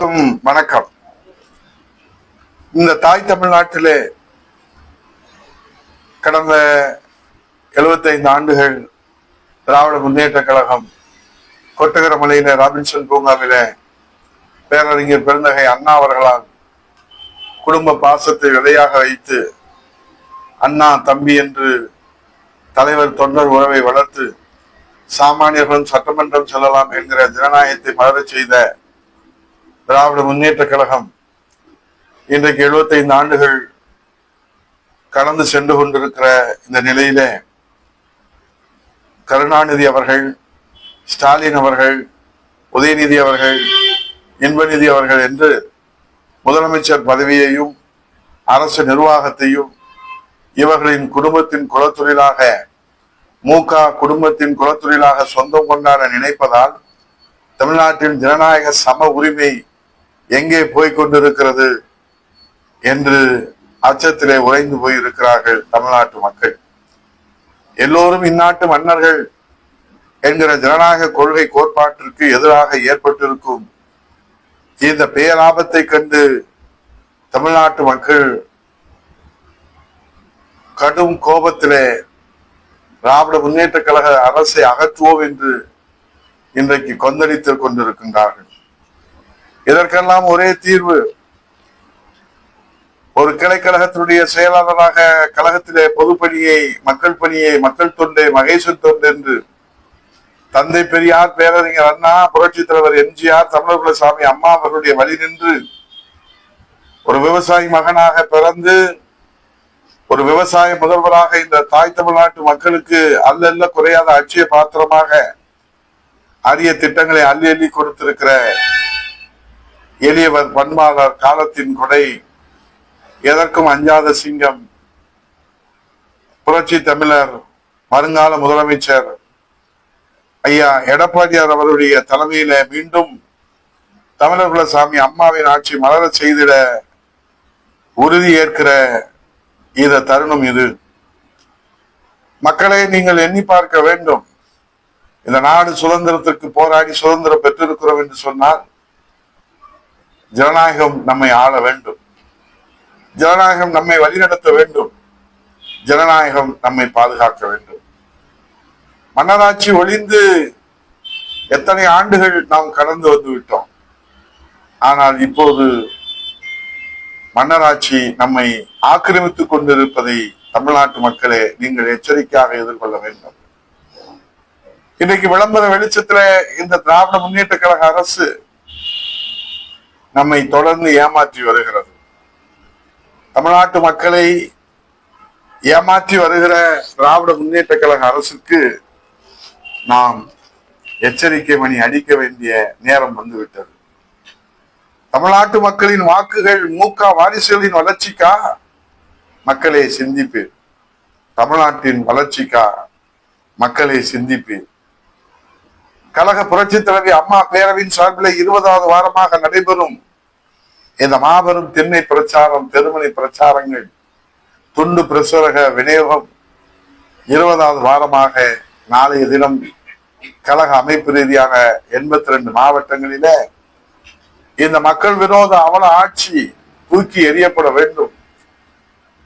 அனைவருக்கும் வணக்கம். இந்த தாய் தமிழ்நாட்டிலே கடந்த 75 ஆண்டுகள் திராவிட முன்னேற்ற கழகம் கொட்டகர மலையில ராபின்சன் பூங்காவில பேரறிஞர் பெருந்தகை அண்ணா அவர்களால் குடும்ப பாசத்தை விதையாக வைத்து அண்ணா தம்பி என்று தலைவர் தொண்டர் உறவை வளர்த்து சாமானியர்களும் சட்டமன்றம் செல்லலாம் என்கிற ஜனநாயகத்தை மலரச் செய்த திராவிட முன்னேற்ற கழகம் இன்றைக்கு 75 ஆண்டுகள் கடந்து சென்று கொண்டிருக்கிற இந்த நிலையில கருணாநிதி அவர்கள் ஸ்டாலின் அவர்கள் உதயநிதி அவர்கள் இன்பநிதி அவர்கள் என்று முதலமைச்சர் பதவியையும் அரசு நிர்வாகத்தையும் இவர்களின் குடும்பத்தின் குலத்தொழிலாக மூக குடும்பத்தின் குலத்தொழிலாக சொந்தம் கொண்டாட நினைப்பதால் தமிழ்நாட்டின் ஜனநாயக சம உரிமை எங்கே போய்க் கொண்டிருக்கிறது என்று அச்சத்திலே உறைந்து போயிருக்கிறார்கள் தமிழ்நாட்டு மக்கள். எல்லோரும் இந்நாட்டு மன்னர்கள் என்கிற ஜனநாயக கொள்கை கோட்பாட்டிற்கு எதிராக ஏற்பட்டிருக்கும் இந்த பேராபத்தை கண்டு தமிழ்நாட்டு மக்கள் கடும் கோபத்திலே திராவிட முன்னேற்ற கழக அரசை அகற்றுவோம் என்று இன்றைக்கு கொந்தளித்துக் கொண்டிருக்கின்றார்கள். இதற்கெல்லாம் ஒரே தீர்வு. ஒரு கிளைக்கழகத்தினுடைய செயலாளராக கழகத்திலே பொதுப்பணியை மக்கள் பணியை மக்கள் தொண்டை மகேசன் தொண்டு என்று தந்தை பெரியார் பேரறிஞர் அண்ணா புரட்சி தலைவர் எம்ஜிஆர் தமிழர் குலசாமி அம்மா அவர்களுடைய வழி நின்று ஒரு விவசாயி மகனாக பிறந்து ஒரு விவசாய முதல்வராக இந்த தாய் தமிழ்நாட்டு மக்களுக்கு அல்லல்ல குறையாத அட்சய பாத்திரமாக அரிய திட்டங்களை அள்ளி அள்ளி கொடுத்திருக்கிற எளியவர் பண்பாளர் காலத்தின் கொடை எதற்கும் அஞ்சாத சிங்கம். புரட்சி தமிழர் வருங்கால முதலமைச்சர் ஐயா எடப்பாடியார் அவருடைய தலைமையில மீண்டும் தமிழர் குலசாமி அம்மாவின் ஆட்சி மலரச் செய்திட உறுதி ஏற்கிற இத தருணம் இது. மக்களை நீங்கள் எண்ணி பார்க்க வேண்டும். இந்த நாடு சுதந்திரத்திற்கு போராடி சுதந்திரம் பெற்றிருக்கிறோம் என்று சொன்னால் ஜனநாயகம் நம்மை ஆள வேண்டும். ஜனநாயகம் நம்மை வழிநடத்த வேண்டும். ஜனநாயகம் நம்மை பாதுகாக்க வேண்டும். மன்னராட்சி ஒளிந்து எத்தனை ஆண்டுகள் நாம் கடந்து வந்து விட்டோம். ஆனால் இப்போது மன்னராட்சி நம்மை ஆக்கிரமித்துக் கொண்டிருப்பதை தமிழ்நாட்டு மக்களே நீங்கள் எச்சரிக்கையாக எதிர்கொள்ள வேண்டும். இன்னைக்கு விளம்பர வெளிச்சத்துல இந்த திராவிட முன்னேற்ற கழக அரசு நம்மை தொடர்ந்து ஏமாற்றி வருகிறது. தமிழ்நாட்டு மக்களை ஏமாற்றி வருகிற திராவிட முன்னேற்ற கழக அரசுக்கு நாம் எச்சரிக்கை மணி அடிக்க வேண்டிய நேரம் வந்துவிட்டது. தமிழ்நாட்டு மக்களின் வாக்குகள் மூக்கா வாரிசுகளின் வளர்ச்சிக்கா? மக்களை சிந்திப்பு தமிழ்நாட்டின் வளர்ச்சிக்கா? மக்களை சிந்திப்பு கழக புரட்சி தலைவி அம்மா பேரவின் சார்பில் இருபதாவது வாரமாக நடைபெறும் இந்த மாபெரும் திண்ணை பிரச்சாரம் தெருமணி பிரச்சாரங்கள் துண்டு பிரசுரக விநியோகம் இருபதாவது வாரமாக நாளைய தினம் கழக அமைப்பு ரீதியான எண்பத்தி ரெண்டு மாவட்டங்களில இந்த மக்கள் விரோத அவல ஆட்சி தூக்கி எறியப்பட வேண்டும்.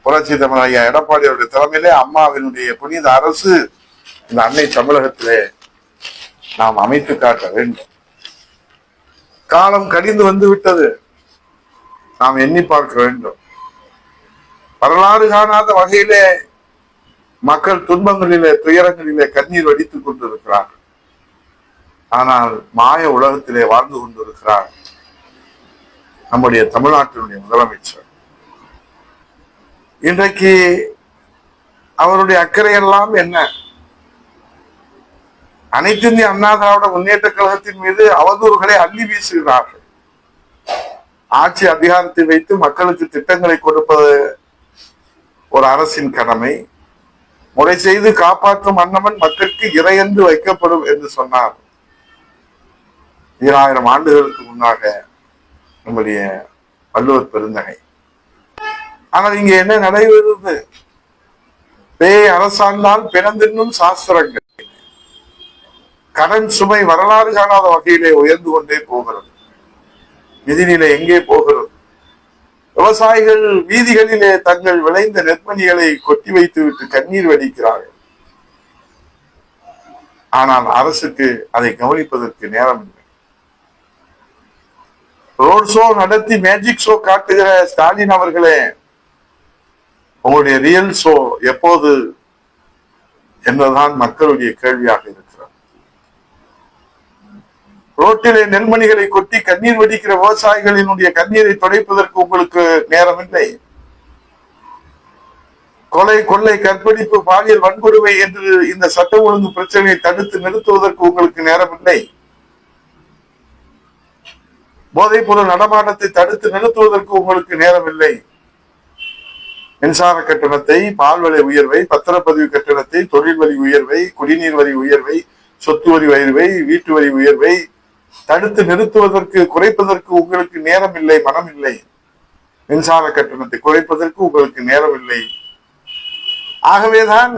புரட்சி தமிழ் ஐயா எடப்பாடி அவருடைய தலைமையிலே அம்மாவினுடைய புனித அரசு இந்த அன்னை தமிழகத்திலே நாம் அமைத்து காட்ட வேண்டும். காலம் கடிந்து வந்து விட்டது. நாம் எண்ணி பார்க்க வேண்டும். வரலாறு காணாத வகையிலே மக்கள் துன்பங்களிலே துயரங்களிலே கண்ணீர் வடித்துக் கொண்டிருக்கிறார்கள் ஆனால் மாய உலகத்திலே வாழ்ந்து கொண்டிருக்கிறார் நம்முடைய தமிழ்நாட்டினுடைய முதலமைச்சர். இன்றைக்கு அவருடைய அக்கறை எல்லாம் என்ன? அனைத்து இந்திய அண்ணா திராவிட முன்னேற்ற கழகத்தின் மீது அவதூறுகளை அள்ளி வீசுகிறார்கள். ஆட்சி அதிகாரத்தை வைத்து மக்களுக்கு திட்டங்களை கொடுப்பது ஒரு அரசின் கடமை. முறை செய்து காப்பாற்றும் அன்னவன் மக்களுக்கு இறையென்று வைக்கப்படும் என்று சொன்னார். ஈராயிரம் ஆண்டுகளுக்கு முன்னாக நம்முடைய வள்ளுவர் பெருந்தகை. ஆனால் இங்க என்ன நடைபெறுது? பேய் அரசாண்டால் பிறந்தின்னும் சாஸ்திரங்கள். கடன் சுமை வரலாறு காணாத வகையிலே உயர்ந்து கொண்டே போகிறது. நிதிநிலை எங்கே போகிறது? விவசாயிகள் வீதிகளிலே தங்கள் விளைந்த நெற்மணிகளை கொட்டி வைத்துவிட்டு கண்ணீர் வடிக்கிறார்கள். ஆனால் அரசுக்கு அதை கவனிப்பதற்கு நேரம் இல்லை. ரோட் ஷோ நடத்தி மேஜிக் ஷோ காட்டுகிற ஸ்டாலின் அவர்களே உங்களுடைய ரியல் ஷோ எப்போது? என்பதுதான் மக்களுடைய கேள்வியாக இருக்கிறது ரோட்டிலே நெல்மணிகளை கொட்டி கண்ணீர் வடிக்கிற விவசாயிகளினுடைய கண்ணீரை துடைப்பதற்கு உங்களுக்கு நேரம் இல்லை கொலை கொள்ளை கற்பழிப்பு பாலியல் வன்கொடுமை என்று இந்த சட்ட ஒழுங்கு பிரச்சனையை தடுத்து நிறுத்துவதற்கு உங்களுக்கு நேரம் இல்லை போதைப்பொருள் நடமாட்டத்தை தடுத்து நிறுத்துவதற்கு உங்களுக்கு நேரம் இல்லை மின்சார கட்டணத்தை பால் விலை உயர்வை பத்திரப்பதிவு கட்டணத்தை தொழில் வரி உயர்வை குடிநீர் வரி உயர்வை சொத்து வரி உயர்வை வீட்டு வரி உயர்வை தடுத்து நிறுத்துவதற்கு குறைப்பதற்கு உங்களுக்கு நேரம் இல்லை மனம் இல்லை. மின்சார கட்டணத்தை குறைப்பதற்கு உங்களுக்கு நேரம் இல்லை. ஆகவேதான்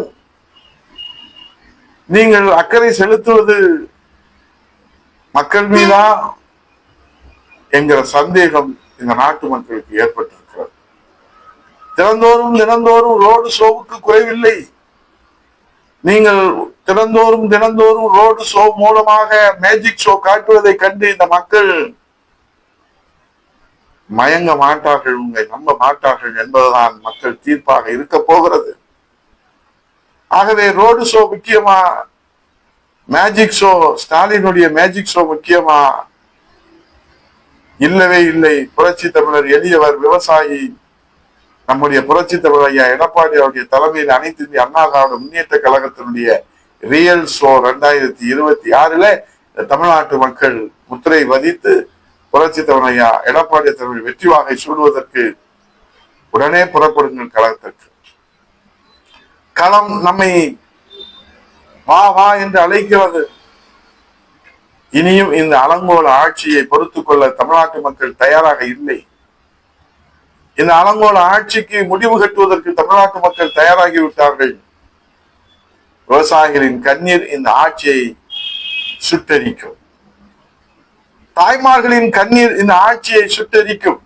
நீங்கள் அக்கறை செலுத்துவது மக்கள் மீதா என்கிற சந்தேகம் இந்த நாட்டு மக்களுக்கு ஏற்பட்டிருக்கிறது. தினந்தோறும் தினந்தோறும் ரோடு ஷோவுக்கு குறைவில்லை. நீங்கள் தினந்தோறும் தினந்தோறும் ரோடு ஷோ மூலமாக மேஜிக் ஷோ காட்டுவதை கண்டு இந்த மக்கள் மயங்க மாட்டார்கள் உங்களை நம்ப மாட்டார்கள் என்பதுதான் மக்கள் தீர்ப்பாக இருக்க போகிறது. ஆகவே ரோடு ஷோ முக்கியமா மேஜிக் ஷோ ஸ்டாலினுடைய மேஜிக் ஷோ முக்கியமா? இல்லவே இல்லை. புரட்சி தமிழர் எளியவர் விவசாயி நம்முடைய புரட்சி தலைவர் ஐயா எடப்பாடி அவருடைய தலைமையில் அனைத்து இந்திய அண்ணா திராவிட முன்னேற்ற கழகத்தினுடைய ரியல் ஷோ ரெண்டாயிரத்தி இருபத்தி ஆறுல தமிழ்நாட்டு மக்கள் முத்திரை வதித்து புரட்சி தலைவர் ஐயா எடப்பாடி தமிழ் வெற்றி வாகை சூடுவதற்கு உடனே புறப்படுங்கள் கழகத்திற்கு. களம் நம்மை வா வா என்று அழைக்கிறது. இனியும் இந்த அலங்கோல ஆட்சியை பொறுத்துக் கொள்ள தமிழ்நாட்டு மக்கள் தயாராக இல்லை. இந்த அலங்கோல ஆட்சிக்கு முடிவு கட்டுவதற்கு தமிழ்நாட்டு மக்கள் தயாராகிவிட்டார்கள் விவசாயிகளின் கண்ணீர் இந்த ஆட்சியை சுட்டரிக்கும். தாய்மார்களின் கண்ணீர் இந்த ஆட்சியை சுட்டரிக்கும்.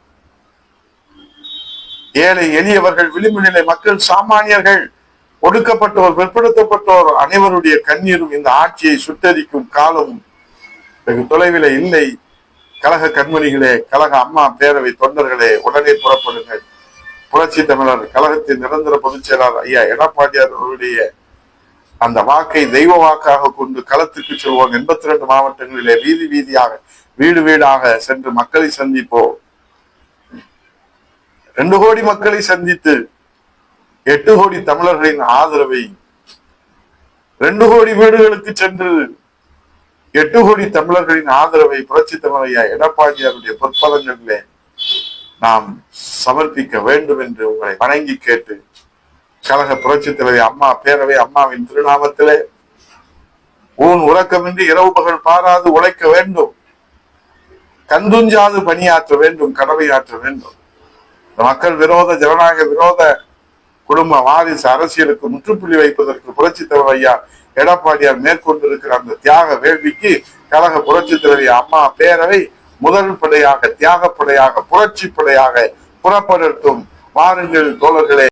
ஏழை எளியவர்கள் விளிம்பு நிலை மக்கள் சாமானியர்கள் ஒடுக்கப்பட்டோர் பிற்படுத்தப்பட்டோர் அனைவருடைய கண்ணீரும் இந்த ஆட்சியை சுட்டரிக்கும் காலம் வெகு தொலைவில் இல்லை. கழக கண்மணிகளே கழக அம்மா பேரவை தொண்டர்களே உடனே புறப்படுங்கள். புரட்சி தமிழர் கழகத்தின் நிரந்தர பொதுச் செயலாளர் ஐயா எடப்பாடியார் அவருடைய அந்த வாக்கை தெய்வ வாக்காக கொண்டு களத்துக்கு செல்வோம். எண்பத்தி ரெண்டு மாவட்டங்களிலே வீதி வீதியாக வீடு வீடாக சென்று மக்களை சந்திப்போம். ரெண்டு கோடி மக்களை சந்தித்து எட்டு கோடி தமிழர்களின் ஆதரவை ரெண்டு கோடி வீடுகளுக்கு சென்று எட்டு கோடி தமிழர்களின் ஆதரவை புரட்சி தமிழையா எடப்பாடியாருடைய பொற்பதங்களிலே நாம் சமர்ப்பிக்க வேண்டும் என்று உங்களை வணங்கி கேட்டு கழக புரட்சி தலைவி அம்மா பேரவை அம்மாவின் திருநாமத்திலே ஊன் உறக்கமின்றி இரவு பகல் பாராது உழைக்க வேண்டும். கந்துஞ்சாது பணியாற்ற வேண்டும் கடமையாற்ற வேண்டும். மக்கள் விரோத ஜனநாயக விரோத குடும்ப வாரிசு அரசியலுக்கு முற்றுப்புள்ளி வைப்பதற்கு புரட்சி தலைவர் ஐயா எடப்பாடியார் மேற்கொண்டிருக்கிற அந்த தியாக வேள்விக்கு கழக புரட்சி தலைவி அம்மா பேரவை முதல் படையாக தியாக படையாக புரட்சி படையாக புறப்படுத்தும் வாருங்கள் தோழர்களே.